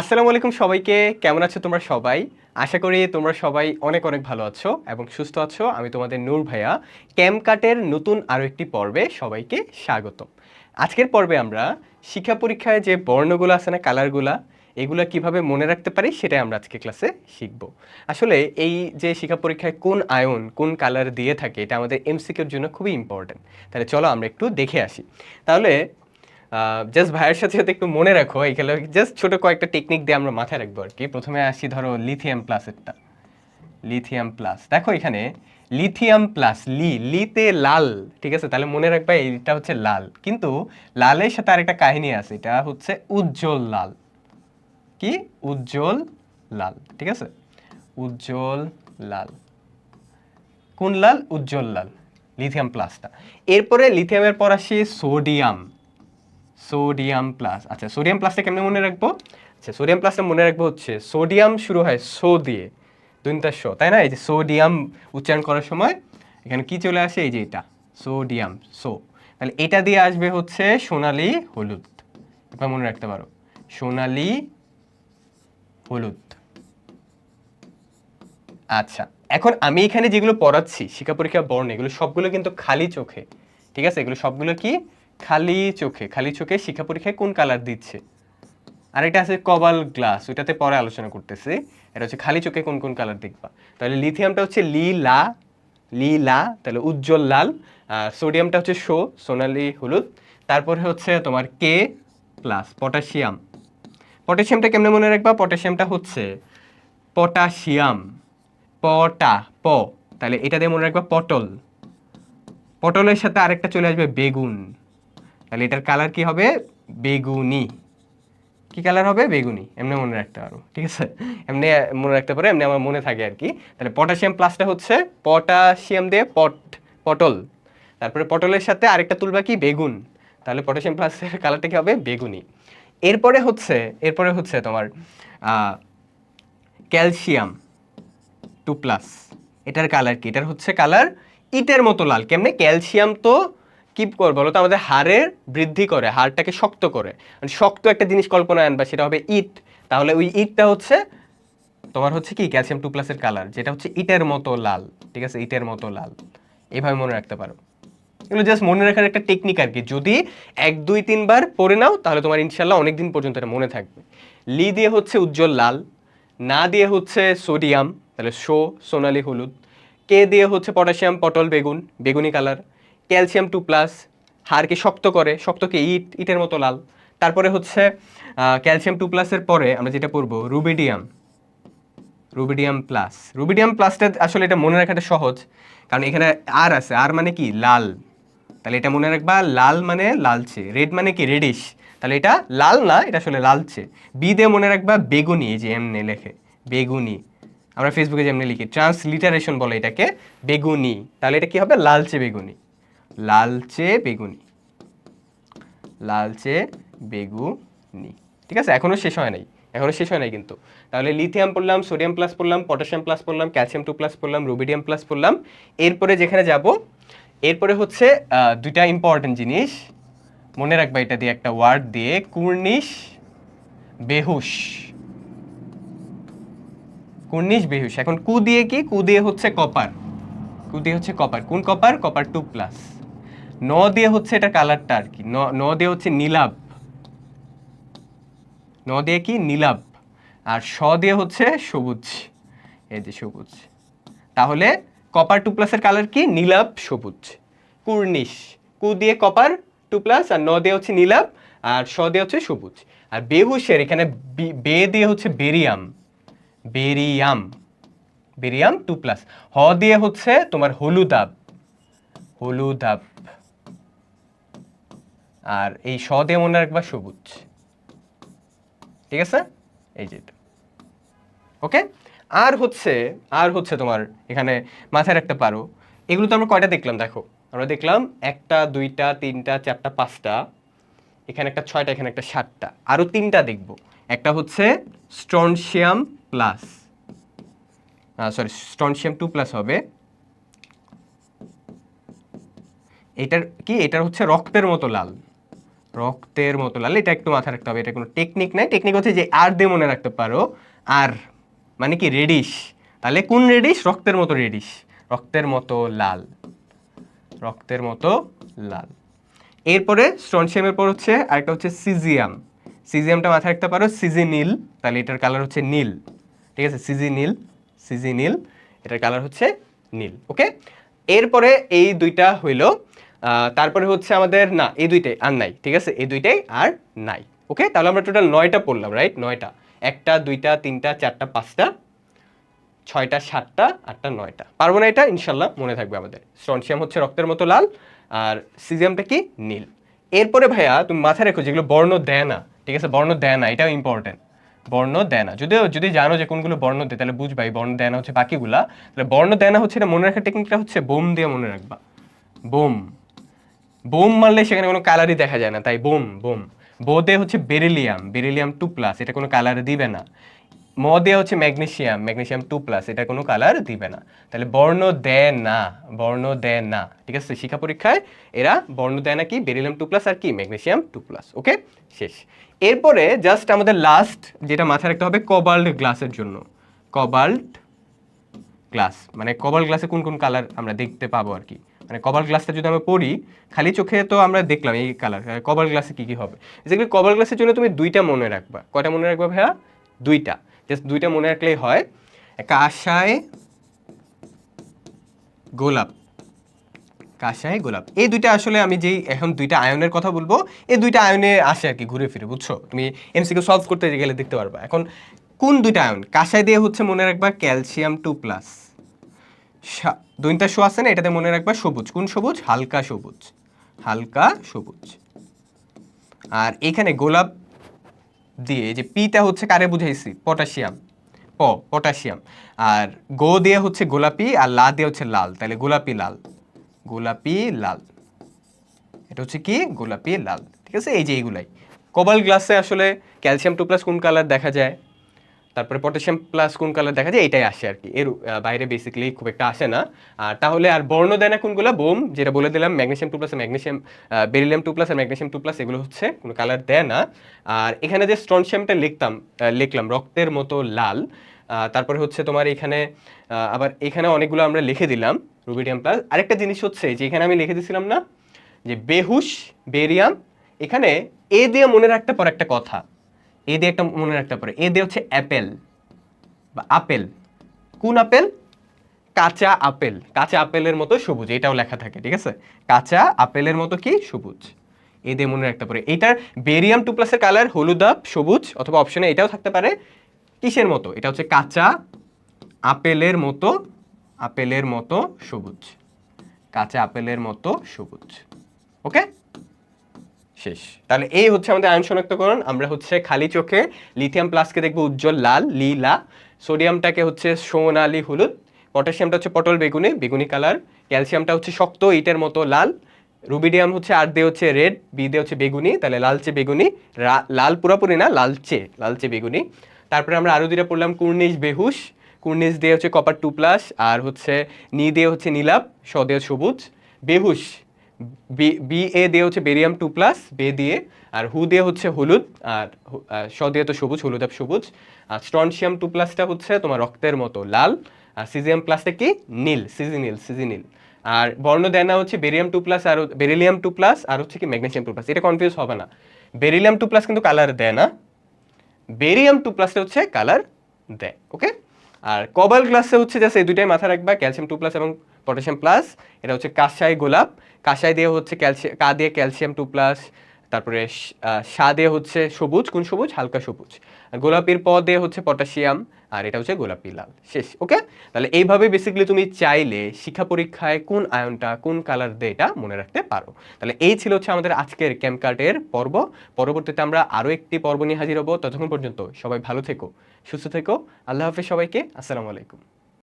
আসসালামু আলাইকুম সবাইকে, কেমন আছো তোমরা সবাই? আশা করি তোমরা সবাই অনেক অনেক ভালো আছো এবং সুস্থ আছো। আমি তোমাদের নূর ভাইয়া। ক্যামকাটের নতুন আরও একটি পর্বে সবাইকে স্বাগতম। আজকের পর্বে আমরা শিক্ষা পরীক্ষায় যে বর্ণগুলো আছে না, কালারগুলা, এগুলো কীভাবে মনে রাখতে পারি সেটাই আমরা আজকে ক্লাসে শিখব। আসলে এই যে শিক্ষা পরীক্ষায় কোন আয়ন, কোন কালার দিয়ে থাকে, এটা আমাদের এমসিকিউর জন্য খুবই ইম্পর্টেন্ট তাহলে চলো আমরা একটু দেখে আসি। তাহলে জাস্ট ভাইয়ের সাথে সাথে একটু মনে রাখো এখানে জাস্ট ছোট কয়েকটা টেকনিক দিয়ে আমরা মাথায় রাখব আর কি। প্রথমে আসি ধরো লিথিয়াম প্লাসেরটা লিথিয়াম প্লাস দেখো এখানে লিথিয়াম প্লাস লি লিতে লাল, ঠিক আছে? তাহলে মনে রাখবে এইটা হচ্ছে লাল। কিন্তু লালের সাথে আরেকটা কাহিনী আছে, এটা হচ্ছে উজ্জ্বল লাল। কি? উজ্জ্বল লাল, ঠিক আছে? উজ্জ্বল লাল। কোন লাল? উজ্জ্বল লাল। লিথিয়াম প্লাসটা এরপরে লিথিয়ামের পর আসি সোডিয়াম সোডিয়াম প্লাস। আচ্ছা সোডিয়াম প্লাসটা কেমনে মনে রাখব? আচ্ছা সোডিয়াম প্লাসটা মনে রাখব হচ্ছে সোডিয়াম শুরু হয় সো দিয়ে, দুইটা শো তাই না? এই যে সোডিয়াম উচ্চারণ করার সময় এখানে কি চলে আসে? এই যে এটা, সোডিয়াম, সো। তাহলে এটা দিয়ে আসবে হচ্ছে সোনালি হলুদ। এটা মনে রাখতে পারো, সোনালি হলুদ। আচ্ছা এখন আমি এখানে যেগুলো পড়াচ্ছি, শিক্ষা পরীক্ষা বর্ণ, এগুলো সবগুলো কিন্তু খালি চোখে, ঠিক আছে? এগুলো সবগুলো কি? খালি চোখে খালি চোখে শিক্ষা পরীক্ষায় কোন কালার দিচ্ছে? আর এটা আছে কবাল গ্লাস ওইটাতে পরে আলোচনা করতেছি। এটা হচ্ছে খালি চোখে কোন কোন কালার দেখবা? তাহলে লিথিয়ামটা হচ্ছে লীলা লীলা, তাহলে উজ্জ্বল লাল সোডিয়ামটা হচ্ছে শো সোনালি হলুদ। তারপরে হচ্ছে তোমার কে প্লাস পটাশিয়াম পটাশিয়ামটা কেমনে মনে রাখবা? পটাশিয়ামটা হচ্ছে পটাশিয়াম পটা প তাহলে এটা দিয়ে মনে রাখবা পটল। পটলের সাথে আরেকটা চলে আসবে বেগুন। তাহলে এটার কালার কি হবে? বেগুনি। কি কালার হবে? বেগুনি। এমনি মনে রাখতে পারো, ঠিক আছে? এমনি মনে রাখতে পারো, এমনি আমার মনে থাকে আর কি। তাহলে পটাশিয়াম প্লাসটা হচ্ছে পটাশিয়াম দিয়ে পট পটল। তারপরে পটলের সাথে আরেকটা তুলবা কি? বেগুন। তাহলে পটাশিয়াম প্লাসের কালারটা কি হবে? বেগুনি। এরপরে হচ্ছে এরপরে হচ্ছে তোমার ক্যালসিয়াম টু প্লাস এটার কালার কি? এটার হচ্ছে কালার ইটের মতো লাল। কেমনে? ক্যালসিয়াম তো কি করব বলো তো? আমাদের হাড়ের বৃদ্ধি করে, হাড়টাকে শক্ত করে। মানে শক্ত একটা জিনিস কল্পনা আনবা, সেটা হবে ইট। তাহলে ওই ইটটা হচ্ছে, তোমার হচ্ছে কি? ক্যালসিয়াম টু প্লাসের কালার যেটা হচ্ছে ইটের মতো লাল, ঠিক আছে? ইটের মতো লাল। এভাবে মনে রাখতে পারো। এগুলো জাস্ট মনে রাখার একটা টেকনিক আর কি। যদি এক, দুই তিনবার পড়ে নাও, তাহলে তোমার ইনশাল্লাহ অনেক দিন পর্যন্ত এটা মনে থাকবে। লি দিয়ে হচ্ছে উজ্জ্বল লাল, না দিয়ে হচ্ছে সোডিয়াম তাহলে শো সোনালি হলুদ। কে দিয়ে হচ্ছে পটাশিয়াম পটল, বেগুন, বেগুনি কালার ক্যালসিয়াম টু প্লাস, হাড়কে শক্ত করে, শক্তকে ইট, ইটের মতো লাল। তারপরে হচ্ছে ক্যালসিয়াম টু প্লাসের পরে আমরা যেটা পড়ব, রুবিডিয়াম। Rubidium plus. রুবিডিয়াম প্লাসটা আসলে এটা মনে রাখাটা সহজ, কারণ এখানে আর আছে, আর মানে কি? লাল। তাহলে এটা মনে রাখবা, লাল মানে লালচে, রেড মানে কি? রেডিশ। তাহলে এটা লাল না, এটা আসলে লালচে। বি দিয়ে মনে রাখবা, বেগুনি, এই যে এমনি লেখে, বেগুনি। আমরা ফেসবুকে যেমনি লিখি, ট্রান্সলিটারেশন বলে এটাকে, বেগুনি। তাহলে এটা কি হবে? লালচে বেগুনি। লালচে বেগুনি। লালচে বেগুনি। ঠিক আছে? এখনও শেষ হয় নাই। এখনও শেষ হয় নাই কিন্তু। তাহলে লিথিয়াম পড়লাম সোডিয়াম প্লাস পড়লাম পটাশিয়াম প্লাস পড়লাম ক্যালসিয়াম টু প্লাস পড়লাম রুবিডিয়াম প্লাস পড়লাম। এরপরে যেখানে যাব, এরপরে হচ্ছে দুইটা ইম্পর্টেন্ট জিনিস। মনে রাখবা, এটা দিয়ে একটা ওয়ার্ড দিয়ে, কুর্নিশ বেহুশ। কুর্নিশ বেহুশ। এখন কু দিয়ে কি? কু দিয়ে হচ্ছে কপার কু দিয়ে হচ্ছে কপার কোন কপার কপার টু প্লাস ন দিয়ে হচ্ছে এটা কালারটা আর কি। ন দিয়ে হচ্ছে নীলাভ। ন দিয়ে কি? নীলাভ। আর স দিয়ে হচ্ছে সবুজ। এই যে সবুজ। তাহলে কপার টু প্লাসের কালার কি? নীলাভ, সবুজ। কুর্নিশ। কু দিয়ে কপার টু প্লাস আর ন দিয়ে হচ্ছে নীলাভ আর স দিয়ে হচ্ছে সবুজ। আর বেহুশের এখানে বে দিয়ে হচ্ছে barium. Barium. Barium two plus হ দিয়ে হচ্ছে তোমার হলুদাব। হলুদাব। আর এই স দিয়ে মনে রাখবা সবুজ। ঠিক আছে? এই যে ওকে? আর হচ্ছে আর হচ্ছে তোমার এখানে মাথায় রাখতে পারো। এগুলো তো আমরা কয়টা দেখলাম? দেখো, আমরা দেখলাম একটা, দুইটা, তিনটা, চারটা, পাঁচটা। এখানে একটা ছয়টা, এখানে একটা সাতটা। আরও তিনটা দেখব। একটা হচ্ছে strontium plus sorry strontium two plus হবে। এটার কি? এটার হচ্ছে রক্তের মতো লাল। রক্তের মতো লাল। এটা একটু মাথায় রাখতে হবে। এটা কোনো টেকনিক নাই। টেকনিক হচ্ছে যে আর দিয়ে মনে রাখতে পারো। আর মানে কি? রেডিশ তাহলে কোন রেডিশ রক্তের মতো রেডিশ রক্তের মতো লাল। রক্তের মতো লাল। এরপরে স্ট্রনশিয়ামের পর হচ্ছে আরেকটা হচ্ছে সিজিয়াম সিজিয়ামটা মাথায় রাখতে পারো। সিজি নীল তাহলে এটার কালার হচ্ছে নীল। ঠিক আছে? সিজি নীল সিজি নীল, এটার কালার হচ্ছে নীল ওকে এরপরে এই দুইটা হইল তারপরে হচ্ছে আমাদের, না, এই দুইটাই আর নাই, ঠিক আছে? এই দুইটাই আর নাই ওকে তাহলে আমরা টোটাল নয়টা পড়লাম রাইট নয়টা। একটা, দুইটা, তিনটা, চারটা, পাঁচটা, ছয়টা, সাতটা, আটটা, নয়টা। পারব না এটা? ইনশাল্লাহ মনে থাকবে আমাদের। স্ট্রনশিয়াম হচ্ছে রক্তের মতো লাল, আর সিজিয়ামটা কি? নীল। এরপরে ভাইয়া, তুমি মাথায় রেখো যেগুলো বর্ণ দেয় না, ঠিক আছে? বর্ণ দেয় না, এটাও ইম্পর্টেন্ট বর্ণ দেয় না যদিও, যদি জানো যে কোনগুলো বর্ণ দেয়, তাহলে বুঝবা এই বর্ণ দেয় না হচ্ছে বাকিগুলা। তাহলে বর্ণ দেয় না হচ্ছে, এটা মনে রাখার টেকনিকটা হচ্ছে বোম দিয়ে মনে রাখবা। বোম। বোম মারলে সেখানে কোনো কালারই দেখা যায় না, তাই বোম বোম। বোদে হচ্ছে বেরিলিয়াম বেরিলিয়াম টু প্লাস এটা কোনো কালার দিবে না। ম দিয়ে হচ্ছে ম্যাগনেশিয়াম ম্যাগনেশিয়াম টু প্লাস এটা কোনো কালার দিবে না। তাহলে বর্ণ দেয় না বর্ণ দেয় না ঠিক আছে? শিক্ষা পরীক্ষায় এরা বর্ণ দেয় না কি বেরিলিয়াম টু প্লাস আর কি ম্যাগনেশিয়াম টু প্লাস ওকে শেষ। এরপরে জাস্ট আমাদের লাস্ট যেটা মাথায় রাখতে হবে কবাল্ট গ্লাসের জন্য। কবাল্ট গ্লাস মানে কবাল গ্লাসে কোন কোন কালার আমরা দেখতে পাবো আর কি? মানে কবাল গ্লাসটা যদি আমরা পড়ি, খালি চোখে তো আমরা দেখলাম এই কালার কবাল গ্লাসে কী কী হবে? যেগুলো কবাল গ্লাসের জন্য তুমি দুইটা মনে রাখবা। কয়টা মনে রাখবা ভাইয়া? দুইটা। জাস্ট দুইটা মনে রাখলেই হয়। কাঁসায় গোলাপ। কাঁসাই, গোলাপ। এই দুইটা আসলে আমি যেই এখন দুইটা আয়নের কথা বলব, এই দুইটা আয়নে আসে আর কি ঘুরে ফিরে, বুঝছ? তুমি এমসিকিউ সলভ করতে গেলে দেখতে পারবা। এখন কোন দুইটা আয়ন? কাঁসাই দিয়ে হচ্ছে মনে রাখবা ক্যালসিয়াম টু প্লাস। দুইটা শো আছে না? এটাতে মনে রাখবা সবুজ। কোন সবুজ? হালকা সবুজ। হালকা সবুজ। আর এখানে গোলাপ দিয়ে যে পিটা হচ্ছে কারে বুঝাইছি? পটাশিয়াম। প, পটাশিয়াম। আর গো দিয়ে হচ্ছে গোলাপি, আর লা দিয়ে হচ্ছে লাল। তাহলে গোলাপি লাল। গোলাপি, লাল। এটা হচ্ছে কি? গোলাপি, লাল। ঠিক আছে? এই যে এইগুলাই। কবাল গ্লাসে আসলে ক্যালসিয়াম টু প্লাস কোন কালার দেখা যায়? তারপরে পটাশিয়াম প্লাস কোন কালার দেখা যায়? এটাই আসে আর কি। এর বাইরে বেসিক্যালি খুব একটা আসে না। আর তাহলে আর বর্ণ দেয় না কোনগুলো? বোম, যেটা বলে দিলাম magnesium two plus magnesium beryllium two plus আর ম্যাগনেসিয়াম টু প্লাস এগুলো হচ্ছে কোনো কালার দেয় না। আর এখানে যে স্ট্রনশিয়ামটা লিখতাম লিখলাম, রক্তের মতো লাল। তারপরে হচ্ছে তোমার এখানে আবার এখানে অনেকগুলো আমরা লিখে দিলাম। রুবিডিয়াম প্লাস আরেকটা জিনিস হচ্ছে যে এখানে আমি লিখে দিয়েছিলাম না, যে বেহুশ বেরিয়াম এখানে এ দিয়ে মনে রাখতে পারে একটা কথা। এ দিয়ে একটা মনে রাখতে পারে। এ দিয়ে হচ্ছে অ্যাপেল বা আপেল। কোন আপেল? কাঁচা আপেল। কাঁচা আপেলের মতো সবুজ, এটাও লেখা থাকে, ঠিক আছে? কাঁচা আপেলের মতো কি? সবুজ। এ দিয়ে মনে রাখতে পারে। এটার বেরিয়াম টু প্লাসের কালার হলুদাপ সবুজ, অথবা অপশনে এটাও থাকতে পারে। কিসের মতো? এটা হচ্ছে কাঁচা আপেলের মতো আপেলের মতো সবুজ। কাঁচা আপেলের মতো সবুজ। ওকে? শেষ। তাহলে এই হচ্ছে আমাদের আয়ন শনাক্তকরণ। আমরা হচ্ছে খালি চোখে লিথিয়াম প্লাসকে দেখব উজ্জ্বল লাল, লীলা। সোডিয়ামটাকে হচ্ছে সোনালি হলুদ। পটাশিয়ামটা হচ্ছে পটল, বেগুনি। বেগুনি কালার ক্যালসিয়ামটা হচ্ছে শক্ত, ইটের মতো লাল। রুবিডিয়াম হচ্ছে আর দিয়ে হচ্ছে রেড বি দিয়ে হচ্ছে বেগুনি। তাহলে লালচে বেগুনি। লাল পুরোপুরি না, লালচে লালচে বেগুনি। তারপরে আমরা আরও দুইটা পড়লাম, কুর্নিশ, বেহুশ। কুর্নিশ দিয়ে হচ্ছে কপার টু প্লাস আর হচ্ছে নি দিয়ে হচ্ছে নীলাপ স দিয়ে সবুজ। বেহুশ বি এ দিয়ে হচ্ছে বেরিয়াম টু প্লাস বে দিয়ে, আর হু দিয়ে হচ্ছে হলুদ, আর স দিয়ে তো সবুজ, হলুদ আর সবুজ। আর স্ট্রনশিয়াম টু প্লাসটা হচ্ছে তোমার রক্তের মতো লাল, আর সিজিয়াম প্লাসটা কি? নীল সিজি নীল সিজি নীল আর বর্ণ দেয় না হচ্ছে বেরিয়াম টু প্লাস আর বেরিলিয়াম টু প্লাস আর হচ্ছে কি ম্যাগনেশিয়াম টু প্লাস এটা কনফিউজ হবে না। বেরিলিয়াম টু প্লাস কিন্তু কালার দেয় না। বেরিয়াম টু প্লাসটা হচ্ছে কালার দেয় ওকে আর কবাল গ্লাসে হচ্ছে জাস্ট এই দুইটাই মাথায় রাখবা ক্যালসিয়াম টু প্লাস এবং পটাশিয়াম প্লাস এটা হচ্ছে কাঁসাই গোলাপ। কাঁসাই দিয়ে হচ্ছে ক্যালসিয়াম কা দিয়ে ক্যালসিয়াম টু প্লাস তারপরে সাদে হচ্ছে সবুজ কোন সবুজ, হালকা সবুজ। গোলাপির পদে হচ্ছে পটাশিয়াম, আর এটা হচ্ছে গোলাপি লাল। শেষ, ওকে? তাহলে এইভাবে বেসিক্যালি তুমি চাইলে শিক্ষা পরীক্ষায় কোন আয়নটা, কোন কালার দিয়ে এটা মনে রাখতে পারো। তাহলে এই ছিল হচ্ছে আমাদের আজকের ক্যাম্পকার্টের পর্ব। পরবর্তীতে আমরা আরও একটি পর্ব নিয়ে হাজির হব। ততক্ষণ পর্যন্ত সবাই ভালো থেকো, সুস্থ থেকো। আল্লাহ হাফেজ সবাইকে। আসসালামু আলাইকুম।